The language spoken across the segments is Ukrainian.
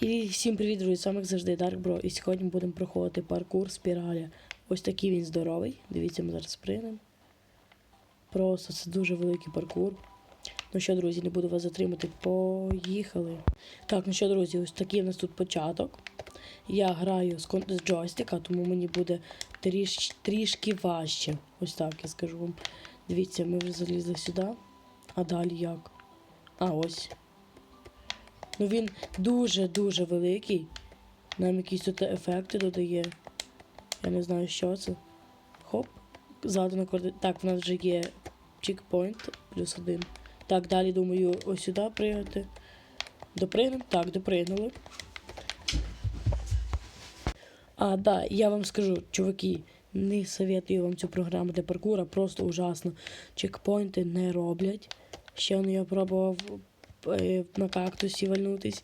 І всім привіт, друзі, вами як завжди Bro. І сьогодні будемо проходити паркур спіралі. Ось такий він здоровий. Дивіться, ми зараз спринемо. Просто це дуже великий паркур. Ну що, друзі, не буду вас затримати. Поїхали. Так, ну що, друзі, ось такий у нас тут початок. Я граю з, з джойстика, тому мені буде тріш, трішки важче. Ось так я скажу вам. Дивіться, ми вже залізли сюди. А далі як? А, ось. Ну він дуже-дуже великий. Нам якісь тут ефекти додає. Я не знаю, що це. Хоп. Задано координат. Так, в нас вже є чекпоінт плюс один. Так, далі думаю, ось сюди пригати. Допригнемо? Так, допригнули. А, да, я вам скажу, чуваки, не советую вам цю програму для паркура, просто ужасно. Чекпоінти не роблять. Ще ну, я пробував на кактусі вальнутись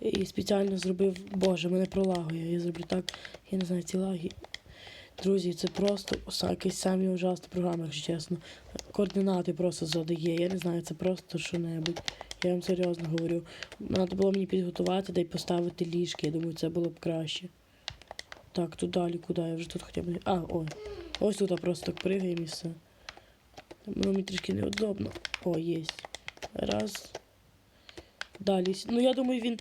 і спеціально зробив. Боже, мене пролагує. Я зроблю так, я не знаю, ці лаги. Друзі, це просто якась самі ужасна програма, якщо чесно. Координати просто задає. Я не знаю, це просто що-небудь. Я вам серйозно говорю. Треба було мені підготувати да й поставити ліжки. Я думаю, це було б краще. Так, тут далі куди? Я вже тут хоча б. А, ой. Ось тут просто так пригаємо і все. Мені трішки неудобно. О, єсть. Раз. Далі. Ну, я думаю, він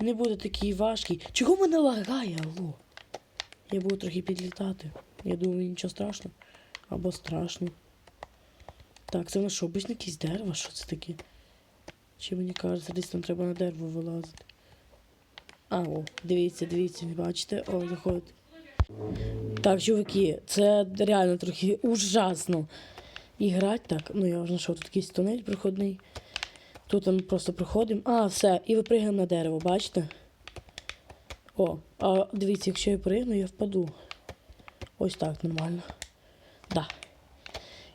не буде такий важкий. Чого мене лагає, алло? Я буду трохи підлітати. Я думаю, нічого страшного. Або страшно. Так, це в нас що, обично якісь дерева? Що це таке? Чи мені кажеться, десь там треба на дерево вилазити. А, о, дивіться, дивіться, бачите? О, заходить. Так, чуваки, це реально трохи ужасно. І грати так. Ну, я вже знайшов тут якийсь тунель проходний. Тут ми просто проходимо. А, все, і випригнемо на дерево, бачите? О, а дивіться, якщо я пригну, я впаду. Ось так нормально. Да.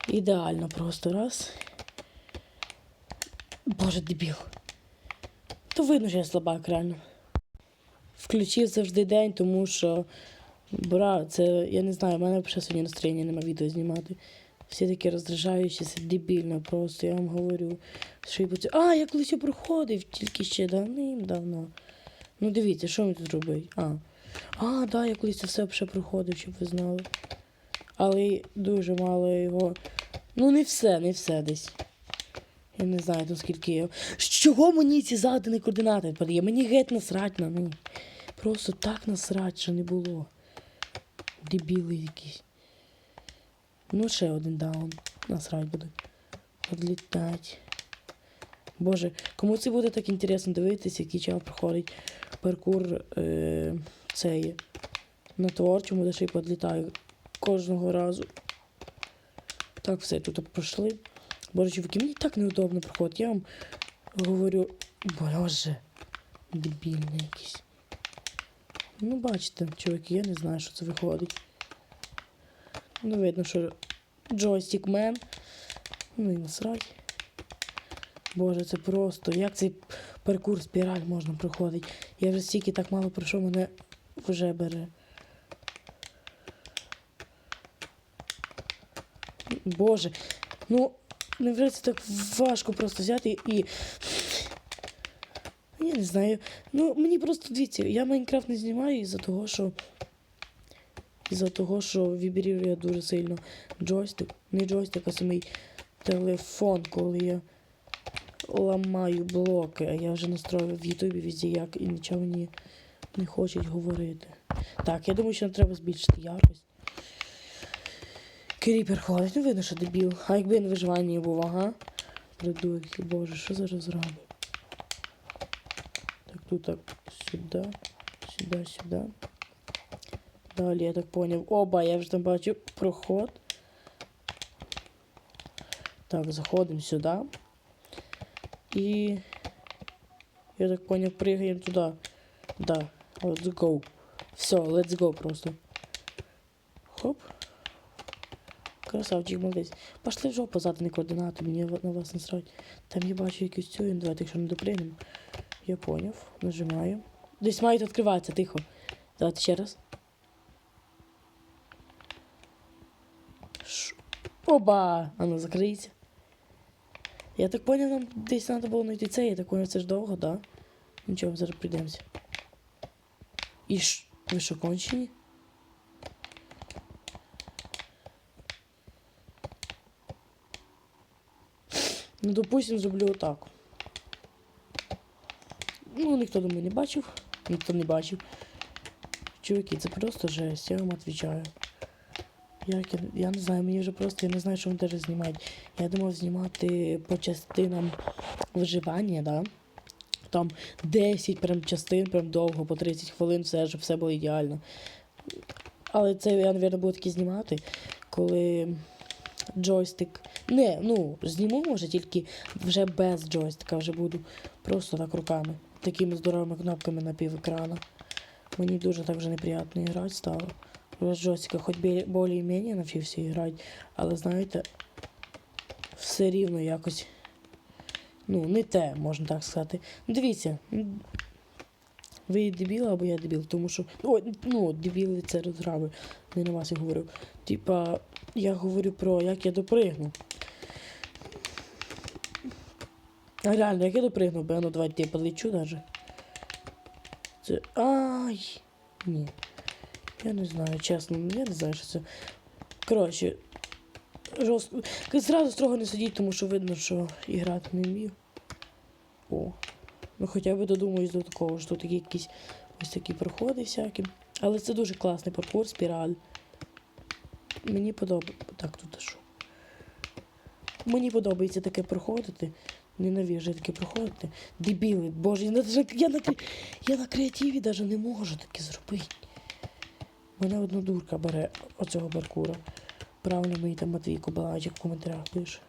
Ідеально просто раз. Боже, дебіл. То видно, що я слабак, реально. Включив завжди день, тому що. Бра, це я не знаю, в мене вже сьогодні настроєння нема відео знімати. Всі такі роздражаючі, це дебільно просто, я вам говорю. Що це- А, я колись проходив, тільки ще давним-давно. Ну дивіться, що ми тут робить? А. А, да, я колись це все вже проходив, щоб ви знали. Але дуже мало його. Ну, не все, не все десь. Я не знаю, там скільки я. З Чого мені ці задані координати подає? Мені геть насрать на них. Просто так насрать, що не було. Дебіли якісь. Ну, ще один даун. Насрать буде. Одлітать. Боже, кому це буде так інтересно дивитися, який чав проходить паркур е, цей на творчому, де ще й подлітаю кожного разу. Так, все, тут пройшли. Боже, чуваки, мені так неудобно проходити. Я вам говорю, боже, дебільний якийсь. Ну, бачите, чуваки, я не знаю, що це виходить. Ну, видно, що джойстик мен. Ну і насрать. Боже, це просто. Як цей паркур спіраль можна проходити? Я вже стільки так мало пройшов, мене вже бере. Боже, ну невже це так важко просто взяти і. Я не знаю. Ну, мені просто дивіться, я Майнкрафт не знімаю із-за того, що. Із-за того, що вібрірує дуже сильно джойстик. Не джойстик, а самий телефон, коли я ламаю блоки, а я вже настроїв в Ютубі везде як і нічого мені не хочуть говорити. Так, я думаю, що нам треба збільшити якість. Кріпер ходить, ну видно, що дебіл. А якби на виживанні був, ага. Придурки, боже, що за розраби? Так, тут так, сюди, сюди, сюди. Далі, я так поняв. Оба, я вже там бачу проход. Так, заходимо сюди. І. Я так поняв, пригаємо туди. Да. Let's go. Все, let's go просто. Хоп. Красавчик, молодець. Пошли в жопу задані координати, мені на вас насрать. Там я бачу якусь цю, ну, давайте, якщо не допригнемо. Я поняв. Нажимаю. Десь мають відкриватися, тихо. Давайте ще раз. Ш... Оба! Оно закриється. Я так поняв, нам десь треба було знайти це, я так поняв, це ж довго, да? Нічого, зараз прийдемося. І ш... ви що, кончені? Ну, допустим, зроблю отак. Ну, ніхто думаю не бачив. Ніхто не бачив. Чуваки, це просто жесть, я вам відповідаю. Як я, я не знаю, мені вже просто я не знаю, що вони даже знімають. Я думав знімати по частинам виживання, да? Там 10 прям частин, прям довго, по 30 хвилин, все, щоб все було ідеально. Але це я, мабуть, буду таки знімати, коли джойстик. Не, ну, зніму, може, тільки вже без джойстика вже буду. Просто так руками. Такими здоровими кнопками на пів екрана. Мені дуже так вже неприємно грати стало. Джойстика хоч більш-менш навчився грати, але знаєте, все рівно якось. Ну, не те, можна так сказати. Дивіться. м, Ви дебіл або я дебіл, тому що. Ой, ну, дебіли це розраби. Не на вас я говорю. Типа, я говорю про як я допригну. А реально, як я допригну, бо ну давайте я полечу даже. Це. Ай! Ні. Я не знаю, чесно, я не знаю, що це. Коротше, жорстко. Зразу строго не сидіть, тому що видно, що і грати не вмію. О. Ну хоча б додумаюсь до такого, що тут якісь ось такі проходи всякі. Але це дуже класний паркур, спіраль. Мені подобається. Так, тут що? Мені подобається таке проходити. Ненавижу таке проходити. Дебіли, боже, я на, я на, я на креативі навіть не можу таке зробити. Мене одна дурка бере оцього паркура. Правильно мені там Матвій Кобалачик в коментарях пише.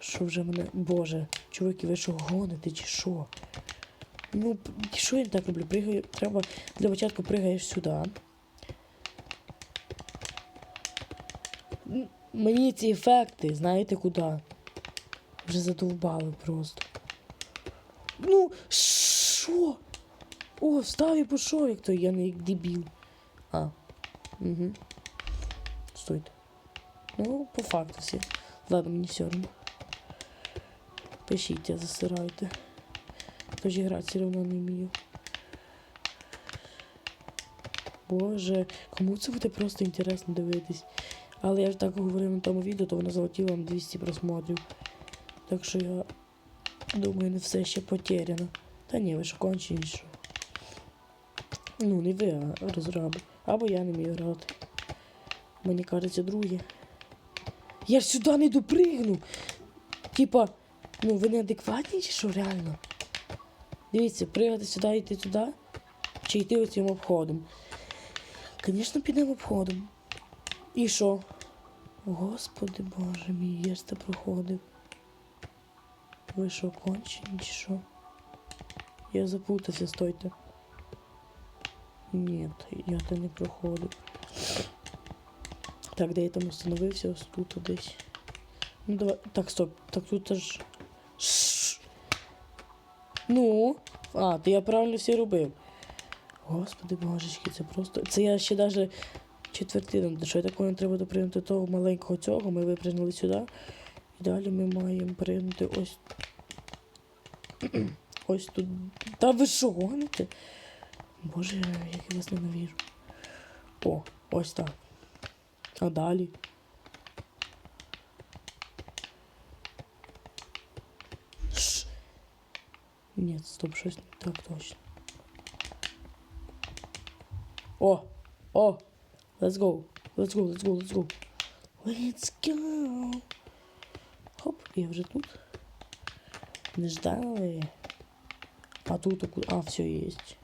Що вже мене. Боже, чуваки, ви що гоните чи що? Ну, що я так роблю? Пригаю. Треба для початку пригаєш сюди. Мені ці ефекти, знаєте куди? Вже задовбали просто. Ну, що? О, встав і пішов, як то я не як дебіл. А. Угу. Стойте. Ну, по факту все. Ладно, мені все одно. Пишіть, я засирайте. Тож грати все одно не вмію. Боже, кому це буде просто інтересно дивитись. Але я ж так говорив на тому відео, то воно залетіло на 200 просмотрів. Так що я думаю, не все ще потеряно. Та ні, ви що кончені що. Ну, не ви, а розраби. Або я не вмію грати. Мені кажеться, друге. Я ж сюди не допригну. Типа, ну ви неадекватні чи що реально? Дивіться, пригати сюди, йти туди, чи йти оцим обходом. Звісно, підемо обходом. І що? Господи боже мій, я ж це проходив. Ви що, кончені чи що? Я запутався, стойте. Ні, я то не проходив. Так, де я там остановився, ось тут десь. Ну давай. Так, стоп. Так тут аж. Ну. А, то я правильно все робив. Господи божечки, це просто. Це я ще навіть четвертину. Що я такого треба допригнути того маленького цього. Ми випрыгнули сюди. І далі ми маємо пригнути ось. ось тут. Та ви що гоните? Боже, як я вас ненавижу. О, ось так. А далі. Ш. Ні, стоп, щось не так точно. О! О! Let's go! Let's go, let's go, let's go! Let's go! Хоп, я вже тут. Не ждали. А тут, оку- а, все есть.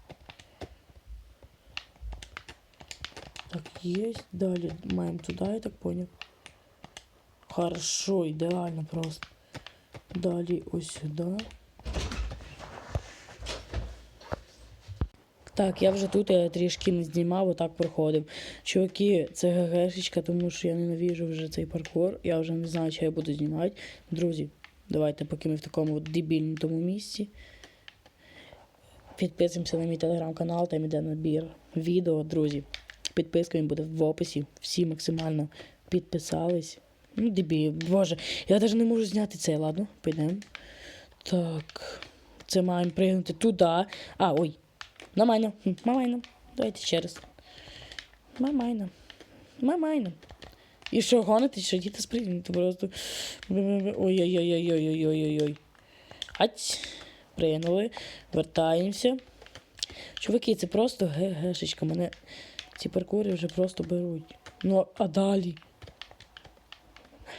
Есть. Далі маємо туди, я так понял. Хорошо, ідеально просто. Далі ось сюди. Так, я вже тут я трішки не знімав, отак проходив. Чуваки, це ГГшечка, тому що я ненавижу вже цей паркур. Я вже не знаю, що я буду знімати. Друзі, давайте, поки ми в такому дебільному місці. Підписуємося на мій телеграм-канал, там іде набір відео, друзі. Підписка він буде в описі. Всі максимально підписались. Ну, дебіль, боже, я навіть не можу зняти це, ладно, підемо. Так. Це маємо пригнути туди. А, ой. Нормально. Хм, Нормально. Давайте ще раз. Нормально. Нормально. І що гонити, що діти сприйняти просто. Ой-ой-ой-ой-ой-ой-ой-ой. Ать. Прийняли. Вертаємося. Чуваки, це просто ге-гешечка. Мене ці паркури вже просто беруть. Ну, а далі.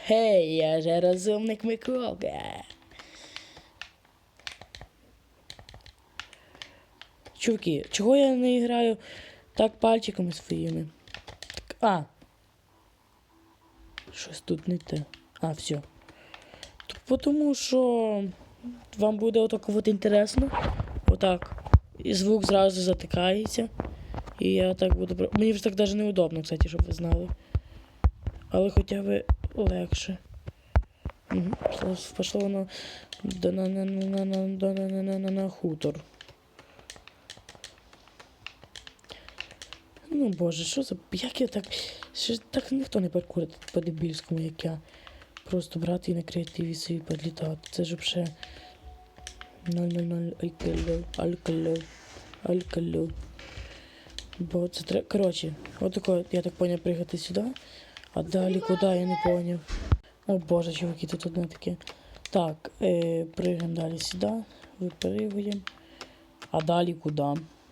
Гей, я же розумник Миколка. Чуваки, чого я не граю так пальчиками своїми? А. Щось тут не те. А, все. Тому що вам буде отако от інтересно. Отак. І звук зразу затикається. І я так буду. Мені вже так навіть неудобно, кстати, щоб ви знали. Але хоча б легше. Угу. Пішло воно на хутор. Ну боже, що за. Як я так. Так ніхто не паркурить по дебільському, як я. Просто брати і на креативі собі підлітати. Це ж вже 000 алькало, алькало, алькало. Бо це треба. Коротше, отако, я так поняв, приїхати сюди. А далі куди я не поняв. О боже, чуваки, тут одне таке. Так, е, пригаємо далі сюди, випригуємо. А далі куди?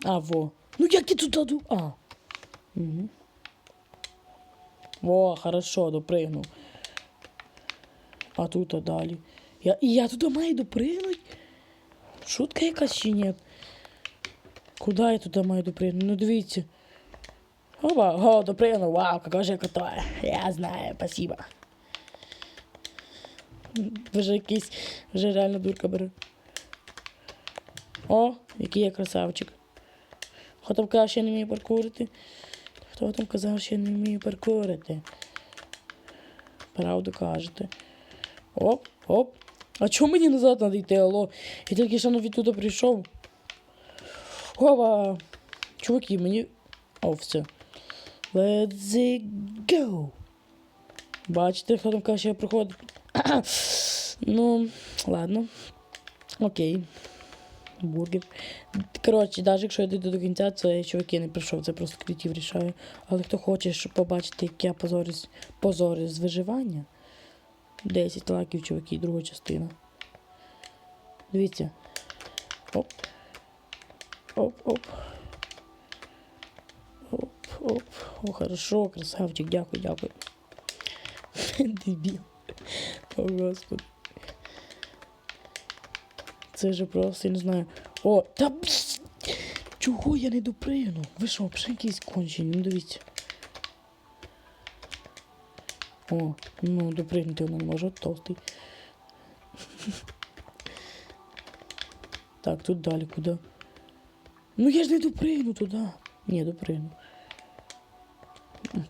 А, во. Ну як я туди ду? А. Угу. Во, хорошо, допригнув. А тут а далі. Я, я туди маю допригнути? Шутка якась чи ні? Куди я туди маю допригнути? Ну дивіться. Опа, о, допрыгнул, вау, какой же крутой. Я знаю, спасибо. Вже якийсь, вже реально дурка бере. О, який я красавчик. Хто там казав, що я не вмію паркурити? Хто там казав, що я не вмію паркурити? Правду кажете. Оп, оп. А чому мені назад треба йти, алло? Я тільки що відтуда прийшов. Опа! Чуваки, мені. О, все. Let's go. Бачите, хто там каже, що я проходив. ну, ладно. Окей. Бургер. Коротше, навіть якщо я дійду до кінця, це чуваки не прийшов, це просто квітів рішаю. Але хто хоче, щоб побачити, як я позорюсь, позорюсь з виживання. 10 лайків, чуваки, друга частина. Дивіться. Оп. Оп-оп. Оп, оп. О, хорошо, красавчик, дякую, дякую. Дебіл. О, господи. Це же просто, я не знаю. О, та Чого я не допригну? Ви що, якісь кончені? Ну дивіться. О, ну допригнути воно не може, толстий. Так, тут далі куди? Ну я ж не допригну туди. Ні, допригну.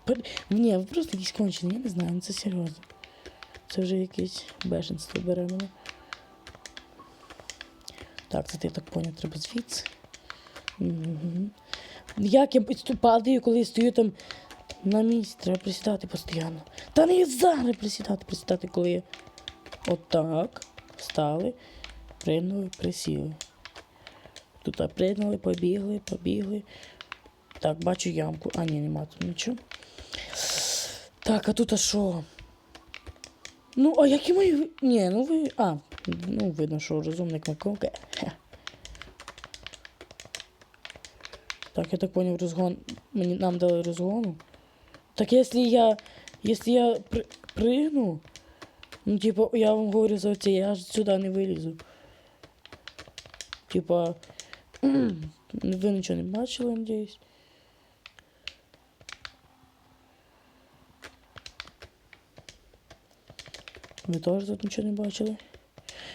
Пер... Ні, ви просто якісь кончені, я не знаю, ну це серйозно. Це вже якесь бешенство бере мене. Так, це ти так поняв, треба звідси. Угу. Як я падаю, коли я стою там на місці, треба присідати постійно. Та не зараз присідати, присідати, коли я. Отак. Встали, пригнули, присіли. Тут пригнули, побігли, побігли. Так, бачу ямку. А, ні, нема тут нічого. Так, а тут а що? Ну, а які мої. Ні, ну ви. А, ну видно, що розумник Миколка. Так, я так понял, розгон. Мені нам дали розгону. Так якщо я. Якщо я при, пригну. Ну, типа, я вам говорю за це, я ж сюди не вилізу. Типа. Ви нічого не бачили, надіюсь. Ви теж тут нічого не бачили?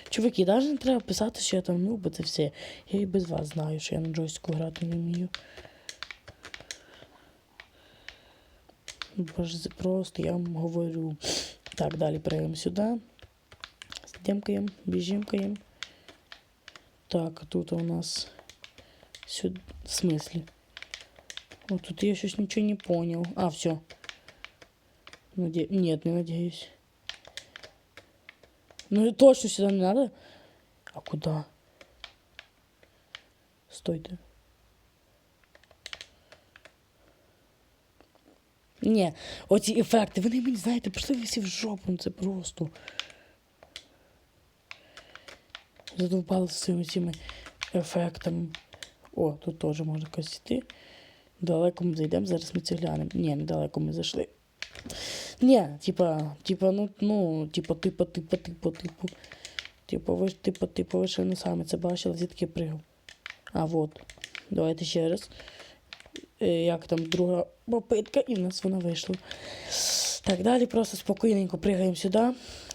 Чуваки, навіть не треба писати, що я там бо це все. Я і без вас знаю, що я на джойстику грати не вмію. Боже, просто я вам говорю. Так, далі перейдемо сюди. Здемкаємо, біжімкаємо. Так, тут у нас сюда. В смысле? Вот тут я сейчас ничего не понял. А, все. Наде... Нет, не надеюсь. Ну и точно сюда не надо. А куда? Стой, ты. Не, да. эффекты, вы ефекти, вони мені, знаєте, пішли всі в жопу, это просто. Задовбали своїми этими эффектами. О, тут теж можна якось йти. Далеко ми зайдемо, зараз ми це глянемо. Ні, недалеко ми зайшли. Ні, типа, типа, ну, ну, типа, типа, типа, типа, типу. Типа, ви типа, типа, ви ще не самі це бачили, звідки пригав. А, вот. Давайте ще раз. Е, як там друга попитка, і в нас вона вийшла. Так, далі просто спокійненько пригаємо сюди.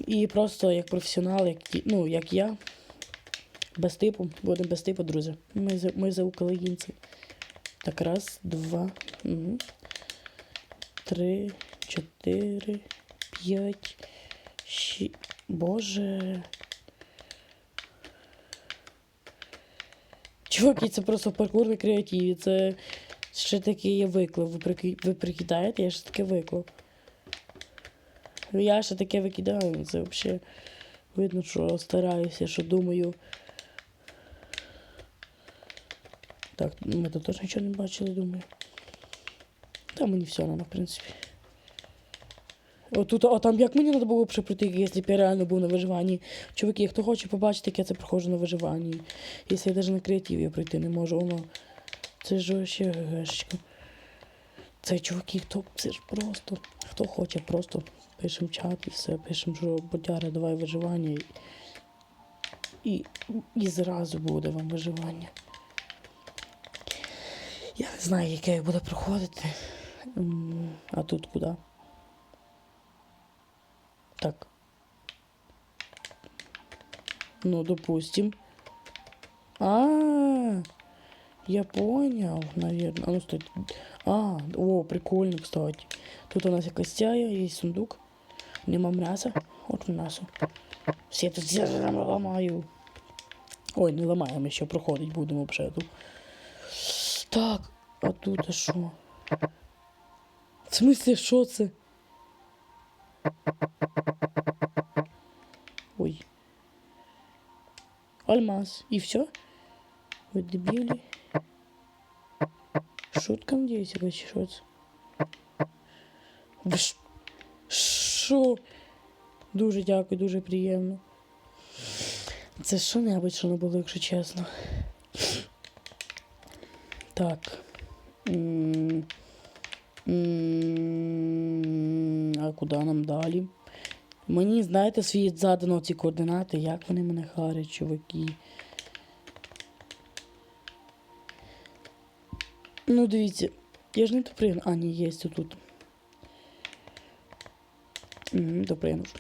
І просто як професіонал, як, ну, як я, без типу, будемо без типу, друзі. Ми за, ми за українців. Так, раз, два, угу. три, чотири, п'ять, шість. Боже. Чуваки, це просто паркур на креативі. Це ще таке є виклик. Ви, прики- ви прикидаєте, я ще таке виклик. Я ще таке викидаю, це взагалі видно, що стараюся, що думаю. Так, ми тут теж нічого не бачили, думаю. Та мені все одно, в принципі. Отут, а там як мені треба було пройти, якщо б я реально був на виживанні. Чуваки, хто хоче побачити, як я це проходжу на виживанні. Якщо я навіть на креативі пройти не можу, воно. Це ж ще гешечка. Це чуваки, хто це ж просто. Хто хоче, просто пишемо чат і все, пишемо, що бодяра, давай виживання. І, і зразу буде вам виживання. Я не знаю, яке я буду проходити. А тут куди? Так. Ну, допустим. А, я понял, наверное. А ну стой. А, о, прикольно, кстати. Тут у нас якась стяя, є сундук. Нема м'яса. От м'ясо. Все тут ламаю. Ой, не ламаємо, ще проходить будемо тут. Так, а тут що? В смысле, що це? Ой. Альмаз. И все? Вы дебили. Шутка, надеюсь, чи що це? Що? Дуже дякую, дуже приємно. Це що-небудь, що не було, якщо чесно. Так. А куди нам далі? Мені, знаєте, свої задано ці координати, як вони мене харять, чуваки. Ну, дивіться, я ж не допригну. А, ні, є тут. Допригнув.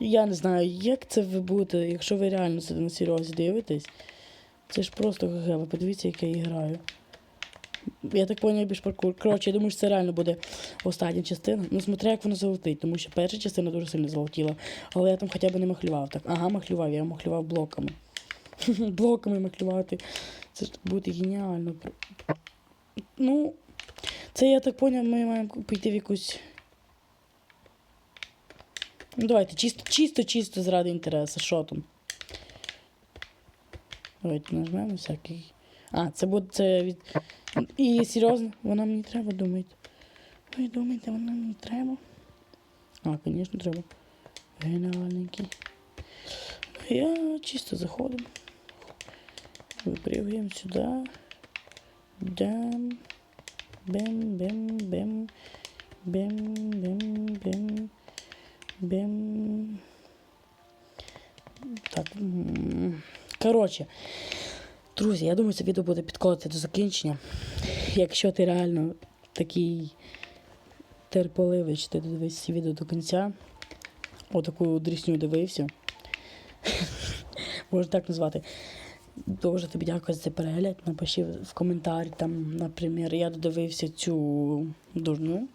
Я не знаю, як це ви будете, якщо ви реально це на серйозі дивитесь. Це ж просто ГГ, ви подивіться, як я граю. Я так поняв, більш паркур. Коротше, я думаю, що це реально буде остання частина. Ну, смотря, як воно залетить, тому що перша частина дуже сильно залетіла. Але я там хоча б не махлював. Так, ага, махлював, я махлював блоками. блоками махлювати. Це ж буде геніально. Ну, це я так поняв, ми маємо піти в якусь. Ну, давайте, чисто, чисто, чисто заради інтересу. Що там? Давайте нажмемо всякий. А, це буде це від. І серйозно, вона мені треба думаєте. Ви думаєте, вона мені треба? А, звісно, треба. Геніальненький. Я чисто заходимо. Випрыгаємо сюди. Дам. Бем, бем, бем. Бем, бем, бем. Бем. Так. Коротше. Друзі, я думаю, це відео буде підходити до закінчення. Якщо ти реально такий терпеливий, чи ти дивишся ці відео до кінця, отаку дрісню дивився, можна так назвати. Дуже тобі дякую за цей перегляд. Напиши в коментарі, там, наприклад, я додивився цю дурню.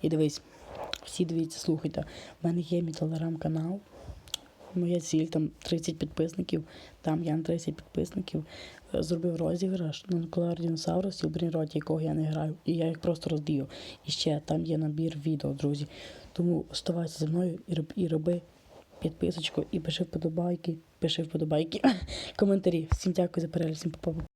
І дивись, всі дивіться, слухайте. У мене є мій телеграм-канал. Моя ціль там 30 підписників. Там я на 30 підписників е, зробив розіграш на нуклеар диносаврусів, брінроті, якого я не граю. І я їх просто роздію. І ще там є набір відео, друзі. Тому оставайся зі мною і, роб- і роби підписочку, і пиши вподобайки, пиши вподобайки, коментарі. Всім дякую за перегляд, всім па-па.